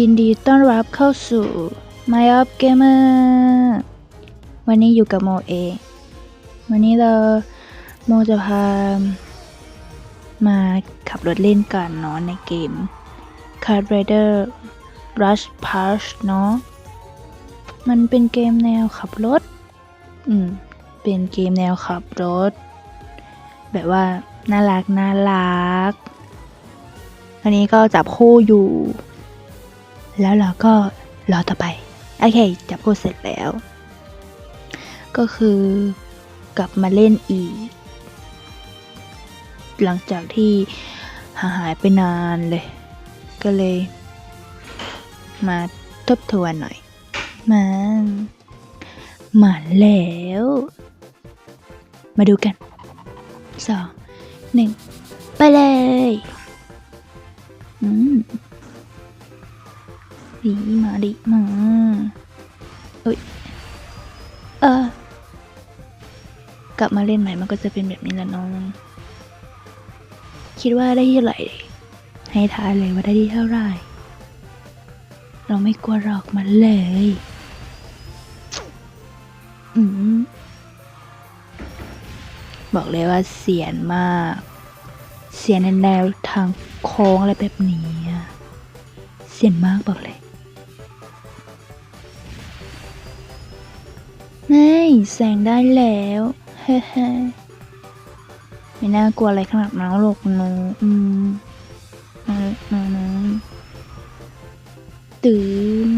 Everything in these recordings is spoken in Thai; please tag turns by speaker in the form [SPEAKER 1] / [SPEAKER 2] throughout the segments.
[SPEAKER 1] ยินดีต้อนรับเข้าสู่ My Up Gamer วันนี้อยู่กับโมเอง วันนี้เราโมจะพา มาขับรถเล่นกันเนาะในเกม Card Rider Rush Push เนาะ มันเป็นเกมแนวขับรถ อืม เป็นเกมแนวขับรถ แบบว่าน่ารักน่ารัก อันนี้ก็จับคู่อยู่ แล้วเราก็รอต่อไป โอเค จับคู่เสร็จแล้ว ก็คือกลับมาเล่นอีก หลังจากที่หาหายไปนานเลย ก็เลย มาทบทวนหน่อย มามาแล้ว มาดูกันสองหนึ่งไปเลย อืม ดีมาดิมาเอ้ย เออ กลับมาเล่นใหม่มันก็จะเป็นแบบนี้แหละน้อง คิดว่าได้ที่เท่าไหร่ ให้ทายเลยว่าได้ที่เท่าไหร่ เราไม่กลัวหรอกมันเลย อืมบอกเลยว่าเสียนมาก เสียนในแนวทางโค้งอะไรแบบนี้ เสียนมากบอกเลย ไม่แสงได้แล้วเฮ้เฮ้ไม่น่ากลัวอะไรขนาดนั้นหรอกหนูอืมอืมอืมอืมตื่น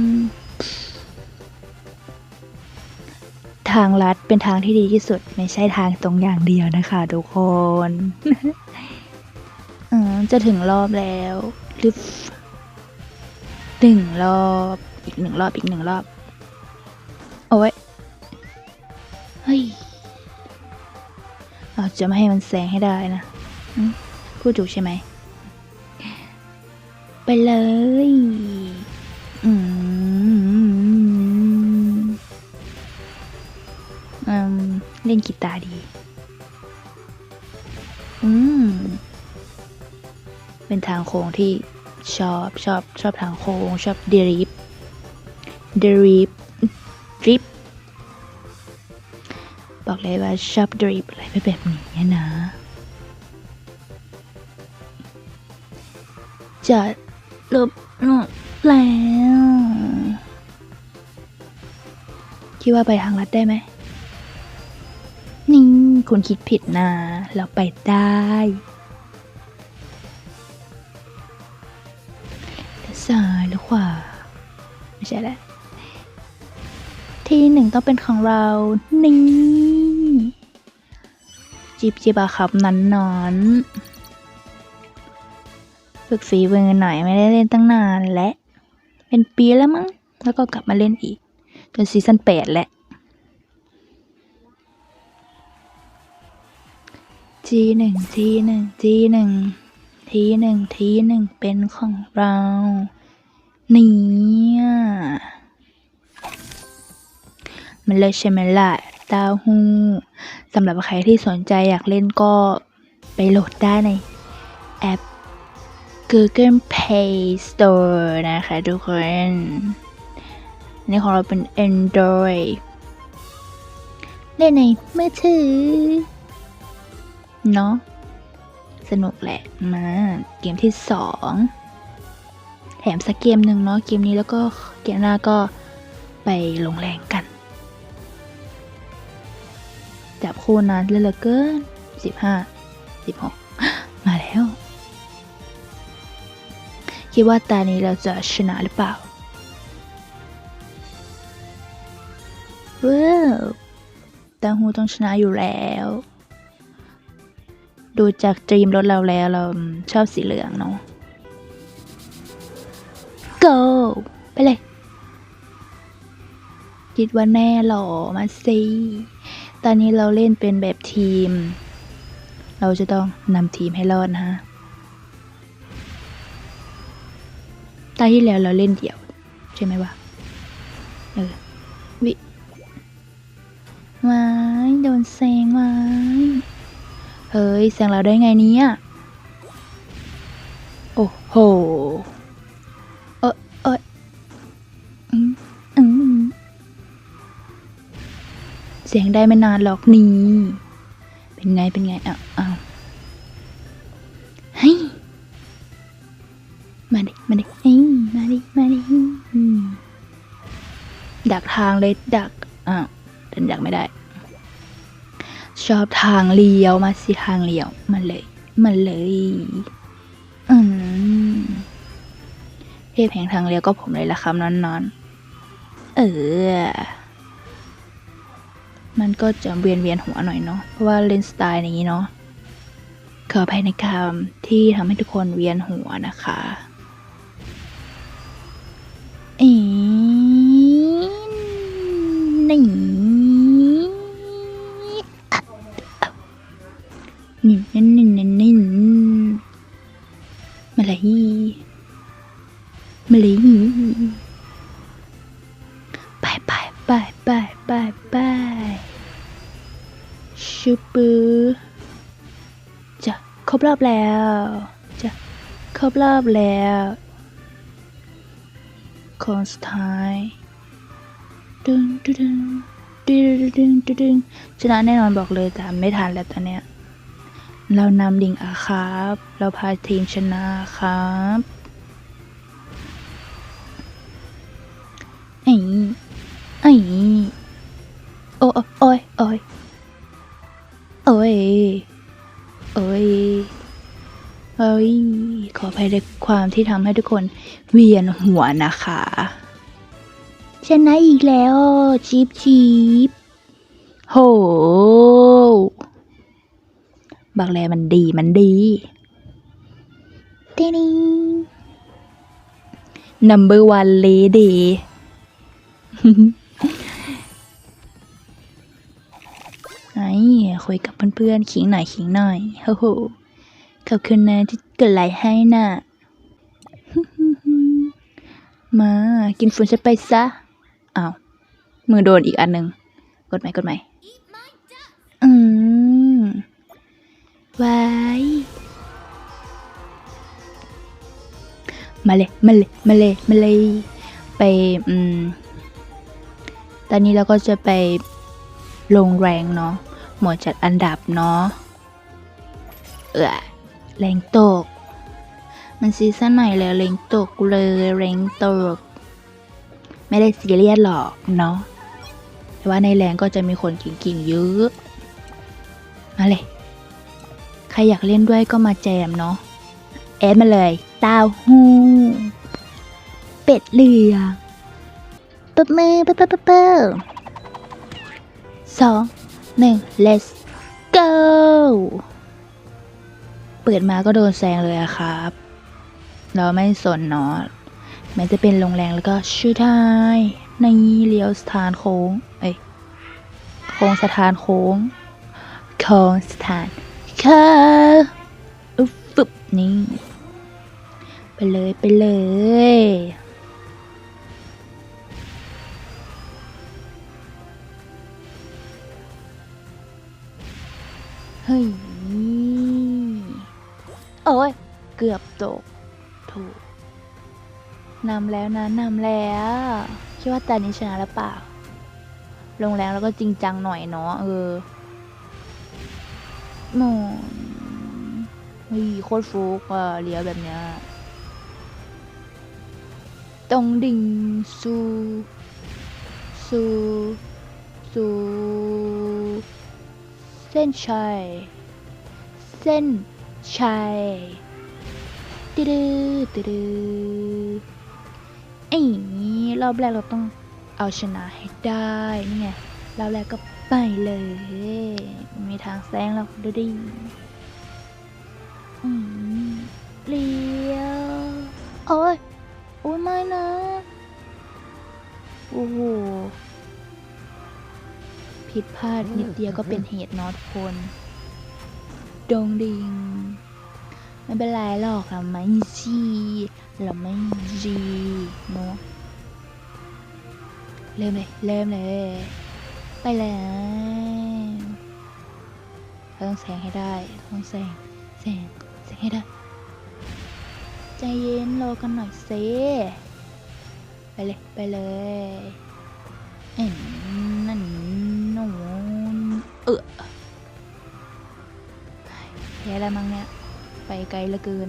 [SPEAKER 1] ทางลัดเป็นทางที่ดีที่สุด ไม่ใช่ทางตรงอย่างเดียวนะคะทุกคนอืมจะถึงรอบแล้วรึบหนึ่งรอบ อีกหนึ่งรอบอีกหนึ่งรอบ โอ้ย เราจะไม่ให้มันแซงให้ได้นะพูดถูกใช่ไหม ไปเลยอืมอืมเล่นกีตาร์ดี อืม เป็นทางโค้งที่ชอบชอบชอบทางโค้งชอบเดริฟเดริฟดริฟ บอกเลยว่าชอบดริฟอะไรแบบนี้นะ จะลบหนดแล้ว คิดว่าไปทางลัดได้ไหม นี่คุณคิดผิดนะ เราไปได้ซ้ายหรือขวา ไม่ใช่แหละที่หนึ่งต้องเป็นของเรา นี่ จิบจิบอะครับนั้นนอนฝึกฝีมือหน่อยไม่ได้เล่นตั้งนานและ เป็นปีแล้วมั้งแล้วก็กลับมาเล่นอีก จนซีซั่นแปดแหละทีหนึ่งทีหนึ่งทีหนึ่งทีหนึ่งทีหนึ่งเป็นของเราเนี่ยมันเลยใช่ไหมล่ะ ต้าหู้สำหรับใครที่สนใจอยากเล่นก็ไปโหลดได้ในแอป Google Play Store นะคะทุกคนนนี่ของเราเป็น Android เล่นในมือถือ เนาะสนุกแหละมาเกมที่สองแถมสักเกมหนึ่งเนาะเกมนี้แล้วก็เกมหน้าก็ไปลงแรงกัน จับคู่นานเลยเหลือเกินสิบห้าสิบหกมาแล้ว คิดว่าตานี้เราจะชนะหรือเปล่าว้าวตาหูต้องชนะอยู่แล้ว ดูจากดรีมรถเราแล้วเราชอบสีเหลืองเนาะ go ไปเลย คิดว่าแน่หรอ มาสิ ตอนนี้เราเล่นเป็นแบบทีม เราจะต้องนำทีมให้รอดนะฮะตาที่แล้วเราเล่นเดี่ยว ใช่ไหมวะ เออ วิไม้โดนแซงไม้เฮ้ย แซงเราได้ไงเนี่ย โอ้โห สียงได้ไม่นานหรอกนี่ เป็นไงเป็นไงอ้าวอ้าวเฮ้ยมาดิ มาดิเฮ้ยมาดิ มาดิอืมดักทางเลยดัก อ้าวเดินดักไม่ได้ ชอบทางเลี้ยวมาสิทางเลี้ยว มาเลย มาเลย อืมเทพแห่งทางเลี้ยวก็ผมเลยละครับนอนๆ เออ มันก็จะเวียนเวียนหัวหน่อยเนาะ เพราะว่าเลนส์สไตล์นี้เนาะ ขออภัยในคำที่ทำให้ทุกคนเวียนหัวนะคะอีนี่ รบรอบแล้วจะครบรอบแล้วคนสุดท้ายดึงดึงดึงดึงดึงดึงชนะแน่นอนบอกเลยแต่ไม่ทันแล้วตอนเนี้ยเรานำลิงอาครับ เราพาทีมชนะครับไอ้ไอ้โอ้โอ้ยโอ้ย โอ้ยขออภัยในความที่ทำให้ทุกคนเวียนหัวนะคะชนะอีกแล้วจีบจีบโห บักแลมันดีมันดีตินิง number one lady ไอ้คุยกับเพื่อนๆขิงหน่อยขิงหน่อยโอ้โห ขอบคุณนะที่กดไลค์ให้น่ะ มา กินฝุ่นฉันไปซะอ้าวมือโดนอีกอันหนึ่งกดไหมกดไหมอืมไว้มาเลย มาเลย มาเลย มาเลย ไปอืมตอนนี้เราก็จะไปลงแรงเนาะหมวดจัดอันดับเนาะเออ แรงตก มันซีซั่นใหม่แล้วแรงตกเลยแรงตก ไม่ได้ซีเรียสหรอกเนาะแต่ว่าในแรงก็จะมีคนกิ่งๆเยอะ มาเลย ใครอยากเล่นด้วยก็มาแจมเนาะแอดมาเลยตาหูเป็ดเหลืองปบมือปบปบปบปบสองหนึ่ง let's go เปิดมาก็โดนแซงเลยอะครับ เราไม่สนเนาะแม้จะเป็นลงแรงแล้วก็ชื่อทายในเลี้ยวสถานโค้ง เอ้ย โค้งสถานโค้ง โค้งสถานค่ะอุ๊ฟึบนี่ ไปเลยไปเลยเฮ้ย เกือบตก ถูกนำแล้วนะนำแล้วคิดว่าตานี้ชนะแล้วเปล่า ลงแรงแล้วก็จริงจังหน่อยเนาะเออหมเฮ้ยโคตรฟุกอะเลี้ยวแบบเนี้ยตรงดิ่งสูสูสูเส้นชัย เส้นชัย ตืดตืดไอ้นี่รอบแรกเราต้องเอาชนะให้ได้นี่ไงรอบแรกก็ไปเลยไม่มีทางแซงแล้วดูดิอืมเลี้ยวโอ้ยโอ้ยไม่นะ โอ้โหผิดพลาดนิดเดียวก็เป็นเหตุนอะทุกคน ดงดิง ไม่เป็นไรหรอกเราไม่จีเราไม่จีเนาะเริ่มเลยเริ่มเลย ไปแล้วเราต้องแซงให้ได้ต้องแซงแซงแซงให้ได้ ใจเย็นรอกันหน่อยเซไปเลยไปเลยเอ็นนั่นนูเออแพ้แล้วมั้งเนี่ย ไปไกลเหลือเกิน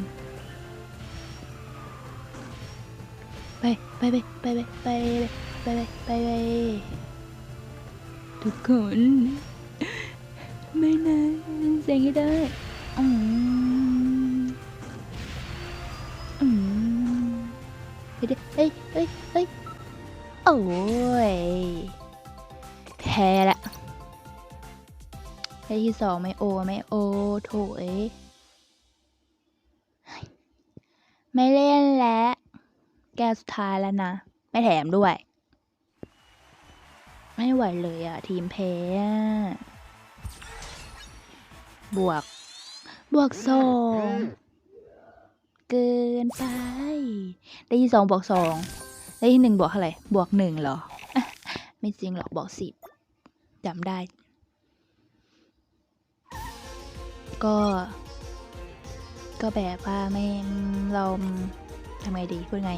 [SPEAKER 1] ไปไปไปไปไปไปไปไปไปไปทุกคนไม่นะเสียงให้ได้อืมอืมเฮ้ยเฮ้ยเฮ้ยเฮ้ยโอ้ยแพ้ละได้ที่สองไม่โอ ไม่โอโถเอ้ ไม่เล่นแล้ว แก้สุดท้ายแล้วนะ ไม่แถมด้วย ไม่ไหวเลยอะทีมแพ้บวก บวกสองเกินไป ได้ที่สองบวกสองได้ที่หนึ่งบวกเท่าไหร่บวกหนึ่งเหรอ ไม่จริงหรอกบวกสิบจำได้ ก็ ก็แบบว่าไม่เราทำไงดีพูดไง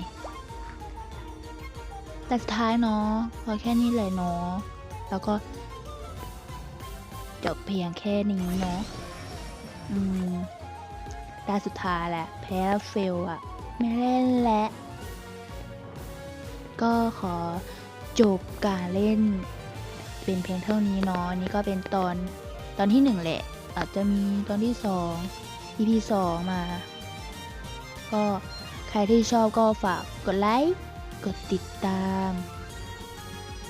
[SPEAKER 1] แต่สุดท้ายเนาะพอแค่นี้เลยเนาะแล้วก็ จบเพียงแค่นี้เนาะอืมตาสุดท้ายแหละ แพ้แล้วเฟลอะไม่เล่นแล้วก็ขอจบการเล่น เป็นเพียงเท่านี้เนาะนี่ก็เป็นตอนตอนที่หนึ่งแหละ อาจจะมีตอนที่สอง EP สองมา ก็ใครที่ชอบก็ฝากกดไลค์ กดติดตาม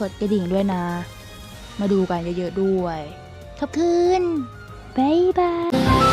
[SPEAKER 1] กดกระดิ่งด้วยนะ มาดูกันเยอะๆด้วย ขอบคุณ บ๊ายบาย